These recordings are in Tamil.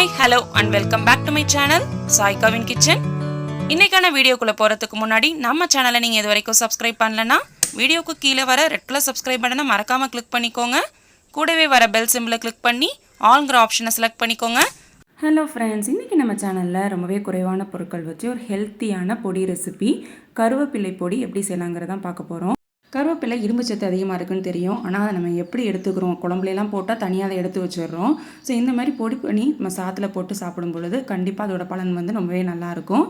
Hi hello and welcome back to my channel சாய்காவின் kitchen இன்றைக்கான வீடியோக்குள்ளே போகிறதுக்கு முன்னாடி நம்ம சேனலை நீங்கள் இது வரைக்கும் சப்ஸ்கிரைப் பண்ணலன்னா வீடியோக்கு கீழே வர ரெட் கலர் சப்ஸ்கிரைப் பட்டனை மறக்காமல் கிளிக் பண்ணிக்கோங்க. கூடவே வர பெல் சிம்பிளை கிளிக் பண்ணி ஆல்ங்கிற ஆப்ஷனை செலக்ட் பண்ணிக்கோங்க. ஹலோ ஃப்ரெண்ட்ஸ் இன்றைக்கி நம்ம சேனலில் ரொம்பவே குறைவான பொருட்கள் வச்சு ஒரு ஹெல்த்தியான பொடி ரெசிபி கருவேப்பிலை பொடி எப்படி செய்யலாங்கிறதான் பார்க்க போகிறோம் கருவேப்பிலை இரும்பு சத்து அதிகமாக இருக்குன்னு தெரியும். ஆனால் அதை நம்ம எப்படி எடுத்துக்கிறோம்? குழம்புலாம் போட்டால் தனியாக அதை எடுத்து வச்சிடுறோம். ஸோ இந்த மாதிரி பொடி பண்ணி நம்ம சாத்தில் போட்டு சாப்பிடும் பொழுது கண்டிப்பாக அதோட பலன் வந்து ரொம்பவே நல்லாயிருக்கும்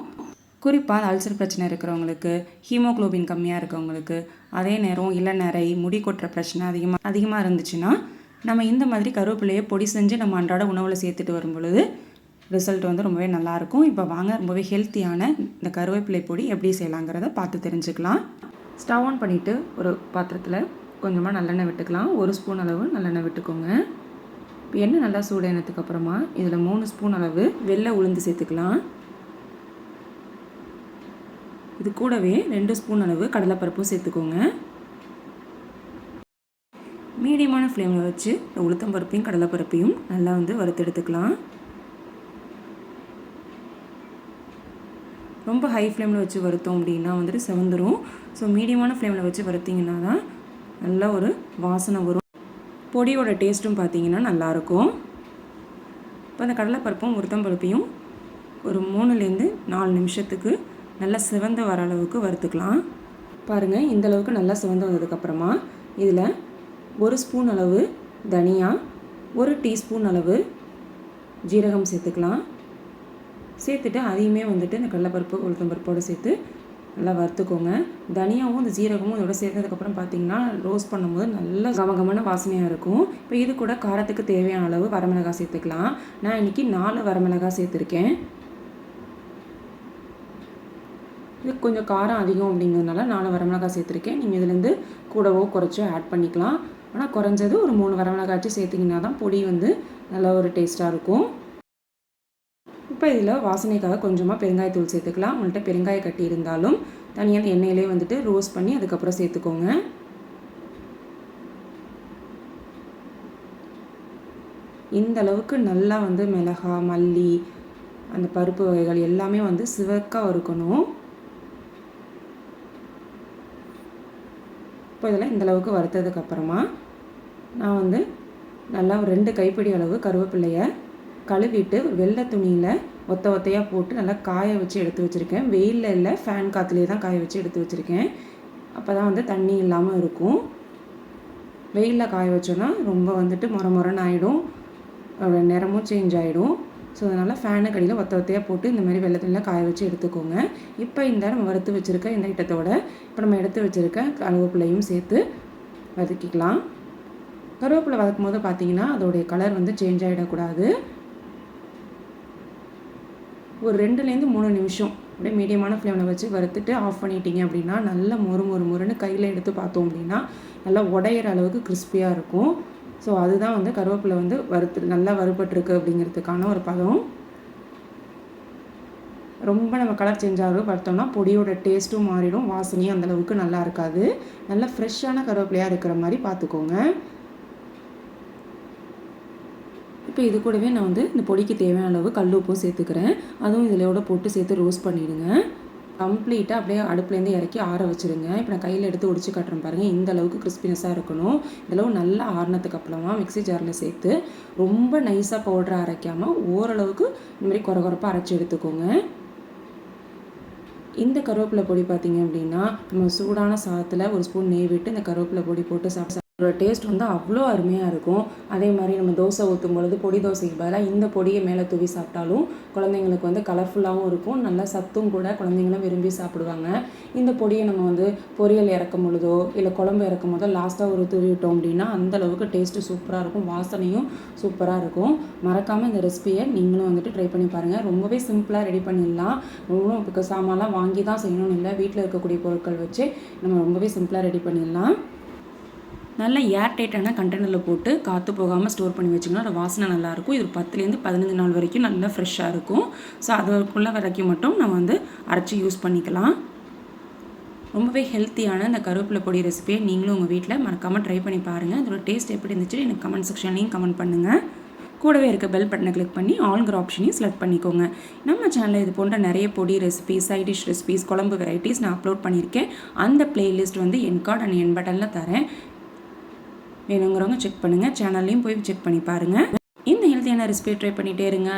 குறிப்பாக அல்சர் பிரச்சனை இருக்கிறவங்களுக்கு ஹீமோக்ளோபின் கம்மியாக இருக்கவங்களுக்கு அதே நேரம் இளநரை முடி கொட்டுற பிரச்சனை அதிகமாக அதிகமாக இருந்துச்சுன்னா நம்ம இந்த மாதிரி கருவேப்பிலையை பொடி செஞ்சு நம்ம அன்றாட உணவில் சேர்த்துட்டு வரும் பொழுது ரிசல்ட் வந்து ரொம்பவே நல்லாயிருக்கும் இப்போ வாங்க ரொம்பவே ஹெல்த்தியான இந்த கருவேப்பிலை பொடி எப்படி செய்யலாங்கிறத பார்த்து தெரிஞ்சுக்கலாம். ஸ்டவ் ஆன் பண்ணிவிட்டு ஒரு பாத்திரத்தில் கொஞ்சமாக நல்லெண்ணெய் விட்டுக்கலாம். ஒரு ஸ்பூன் அளவு நல்லெண்ணெய் விட்டுக்கோங்க. இப்போ எண்ணெய் நல்லா சூடானதுக்கு அப்புறமா இதில் மூணு ஸ்பூன் அளவு வெள்ளை உளுந்து சேர்த்துக்கலாம். இது கூடவே ரெண்டு ஸ்பூன் அளவு கடலைப்பருப்பும் சேர்த்துக்கோங்க. மீடியமான ஃப்ளேமில் வச்சு இந்த உளுத்தம்பருப்பையும் கடலைப்பருப்பையும் நல்லா வந்து வறுத்தெடுத்துக்கலாம். ரொம்ப ஹை ஃப்ளேமில் வச்சு வருத்தோம் அப்படின்னா வந்துட்டு செவந்துடும் ஸோ மீடியமான ஃப்ளேமில் வச்சு வறுத்திங்கன்னா தான் நல்ல ஒரு வாசனை வரும். பொடியோட டேஸ்ட்டும் பார்த்தீங்கன்னா நல்லாயிருக்கும். இப்போ அந்த கடலைப்பருப்பும் உளுத்தம்பருப்பையும் ஒரு மூணுலேருந்து நாலு நிமிஷத்துக்கு நல்லா சிவந்து வர அளவுக்கு வறுத்துக்கலாம். பாருங்கள் இந்த அளவுக்கு நல்லா சிவந்து வந்ததுக்கப்புறமா இதில் ஒரு ஸ்பூன் அளவு தனியா ஒரு டீஸ்பூன் அளவு ஜீரகம் சேர்த்துக்கலாம். சேர்த்துட்டு அதையுமே வந்துட்டு இந்த கடலைப்பருப்பு உளுத்தம்பருப்போடு சேர்த்து நல்லா வறுத்துக்கோங்க. தனியாகவும் இந்த ஜீரகமும் இதோட சேர்த்ததுக்கப்புறம் பார்த்தீங்கன்னா ரோஸ்ட் பண்ணும்போது நல்ல கமகமான வாசனையாக இருக்கும். இப்போ இது கூட காரத்துக்கு தேவையான அளவு வரமிளகாய் சேர்த்துக்கலாம். நான் இன்றைக்கி நாலு வரமிளகாய் சேர்த்துருக்கேன். இது கொஞ்சம் காரம் அதிகம் அப்படிங்கிறதுனால நாலு வரமிளகாய் சேர்த்துருக்கேன். நீங்கள் இதுலேருந்து கூடவோ குறைச்சோ ஆட் பண்ணிக்கலாம். ஆனால் குறைஞ்சது ஒரு மூணு வரமிளகாய்ச்சி சேர்த்திங்கன்னா தான் பொடி வந்து நல்ல ஒரு டேஸ்ட்டாக இருக்கும். இப்போ இதில் வாசனைக்காக கொஞ்சமாக பெருங்காயத்தூள் சேர்த்துக்கலாம். உங்கள்கிட்ட பெருங்காய கட்டி இருந்தாலும் தனியாக எண்ணெயிலே வந்துட்டு ரோஸ்ட் பண்ணி அதுக்கப்புறம் சேர்த்துக்கோங்க. இந்த அளவுக்கு நல்லா வந்து மிளகா மல்லி அந்த பருப்பு வகைகள் எல்லாமே வந்து சிவக்காக வறுக்கணும். இப்போ இதெல்லாம் இந்த அளவுக்கு வறுத்ததுக்கப்புறமா நான் வந்து நல்லா ரெண்டு கைப்பிடி அளவு கருவேப்பிள்ளையை கழுவிட்டு வெள்ளை துணியில் ஒத்த ஒத்தையாக போட்டு நல்லா காய வச்சு எடுத்து வச்சுருக்கேன். வெயிலில் இல்லை ஃபேன் காற்றுலேயே தான் காய வச்சு எடுத்து வச்சுருக்கேன். அப்போ தான் வந்து தண்ணி இல்லாமல் இருக்கும். வெயிலில் காய வச்சோன்னா ரொம்ப வந்துட்டு முற முறன்னு ஆகிடும் அதோட நிறமும் சேஞ்ச் ஆகிடும் ஸோ அதனால் ஃபேனுக்கு அடியில் ஒத்த ஒத்தையாக போட்டு இந்த மாதிரி வெள்ளத்தில் காய வச்சு எடுத்துக்கோங்க. இப்போ இந்த நம்ம வறுத்து வச்சுருக்க இந்த ஐட்டத்தோட இப்போ நம்ம எடுத்து வச்சுருக்க கருவேப்பிலையும் சேர்த்து வதக்கிக்கலாம். கருவேப்பிலை வதக்கும் போது பார்த்தீங்கன்னா அதோடைய கலர் வந்து சேஞ்ச் ஆகிடக்கூடாது ஒரு ரெண்டுலேருந்து மூணு நிமிஷம் அப்படியே மீடியமான ஃப்ளேமில் வச்சு வறுத்துட்டு ஆஃப் பண்ணிட்டீங்க அப்படின்னா நல்லா மொறு மொறு மொறுன்னு கையில் எடுத்து பார்த்தோம் அப்படின்னா நல்லா உடையிற அளவுக்கு கிறிஸ்பியாக இருக்கும். ஸோ அதுதான் வந்து கருவேப்பிலை வந்து வறுத்து நல்லா வறுபட்டுருக்கு அப்படிங்கிறதுக்கான ஒரு பதம். ரொம்ப நம்ம கலர் செஞ்சாலும் பார்த்தோம்னா பொடியோட டேஸ்ட்டும் மாறிடும். வாசனையும் அந்தளவுக்கு நல்லா இருக்காது. நல்லா ஃப்ரெஷ்ஷான கருவேப்பிலையாக இருக்கிற மாதிரி பார்த்துக்கோங்க. இப்போ இது கூடவே நான் வந்து இந்த பொடிக்கு தேவையான அளவு கல் உப்பும் சேர்த்துக்கிறேன். அதுவும் இதிலோட போட்டு சேர்த்து ரோஸ்ட் பண்ணிவிடுங்க கம்ப்ளீட்டாக அப்படியே அடுப்புலேருந்து இறக்கி ஆற வச்சுருங்க. இப்போ நான் கையில் எடுத்து ஒடிச்சு காட்டுறேன் பாருங்கள் இந்த அளவுக்கு கிறிஸ்பினஸாக இருக்கணும். இதெல்லாம் நல்லா ஆறினதுக்கு அப்புறமா மிக்ஸி ஜாரில் சேர்த்து ரொம்ப நைஸாக பவுடராக அரைக்காமல் ஓரளவுக்கு இந்த மாதிரி குறை குறைப்பாக அரைச்சி எடுத்துக்கோங்க. இந்த கருவேப்பிலை பொடி பார்த்தீங்க அப்படின்னா நம்ம சூடான சாதத்தில் ஒரு ஸ்பூன் நெய் விட்டு இந்த கருவேப்பிலை பொடி போட்டு சாப்பிட்டு டேஸ்ட் வந்து அவ்வளோ அருமையாக இருக்கும். அதே மாதிரி நம்ம தோசை ஊற்றும் பொழுது பொடி தோசைக்கு பதிலாக இந்த பொடியை மேலே தூவி சாப்பிட்டாலும் குழந்தைங்களுக்கு வந்து கலர்ஃபுல்லாகவும் இருக்கும். நல்லா சத்தும் கூட குழந்தைங்களும் விரும்பி சாப்பிடுவாங்க. இந்த பொடியை நம்ம வந்து பொரியல் இறக்கும் பொழுதோ இல்லை குழம்பு இறக்கும் போதோ லாஸ்ட்டாக ஒரு தூவி விட்டோம் அப்படின்னா அந்த அளவுக்கு டேஸ்ட்டு சூப்பராக இருக்கும். வாசனையும் சூப்பராக இருக்கும். மறக்காமல் இந்த ரெசிபியை நீங்களும் வந்துட்டு ட்ரை பண்ணி பாருங்கள் ரொம்பவே சிம்பிளாக ரெடி பண்ணிடலாம். ரொம்ப இப்போ சாமான்லாம் வாங்கி தான் செய்யணும்னு இல்லை. வீட்டில் இருக்கக்கூடிய பொருட்கள் வச்சு நம்ம ரொம்பவே சிம்பிளாக ரெடி பண்ணிடலாம். நல்ல ஏர் டைட்டான கண்டெய்னரில் போட்டு காற்று போகாமல் ஸ்டோர் பண்ணி வச்சிங்கன்னா அதோட வாசனை நல்லாயிருக்கும் இது பத்துலேருந்து பதினஞ்சு நாள் வரைக்கும் நல்லா ஃப்ரெஷ்ஷாக இருக்கும். ஸோ அதுக்குள்ளே வரைக்கும் மட்டும் நம்ம வந்து அரைச்சி யூஸ் பண்ணிக்கலாம். ரொம்பவே ஹெல்த்தியான இந்த கருவேப்பிலை பொடி ரெசிபியை நீங்களும் உங்கள் வீட்டில் மறக்காமல் ட்ரை பண்ணி பாருங்கள் இதோட டேஸ்ட் எப்படி இருந்துச்சு எனக்கு கமெண்ட் செக்ஷன்லையும் கமெண்ட் பண்ணுங்கள் கூடவே இருக்க பெல் பட்டனை கிளிக் பண்ணி ஆல்கிற ஆப்ஷனையும் செலக்ட் பண்ணிக்கோங்க. நம்ம சேனலில் இது போன்ற நிறைய பொடி ரெசிபிஸ் சைட் டிஷ் ரெசிபிஸ் குழம்பு வெரைட்டிஸ் நான் அப்லோட் பண்ணியிருக்கேன். அந்த பிளேலிஸ்ட் வந்து என் கார்டு அண்ட் என் பட்டனில் தரேன். வேணுங்கிறவங்க செக் பண்ணுங்கள் சேனல்லையும் போய் செக் பண்ணி பாருங்கள் இந்த ஹெல்த்தியான ரெசிபி ட்ரை பண்ணிகிட்டே இருங்க.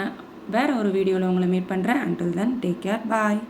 வேறு ஒரு வீடியோவில் உங்களை மீட் பண்ணுறேன் until then take care bye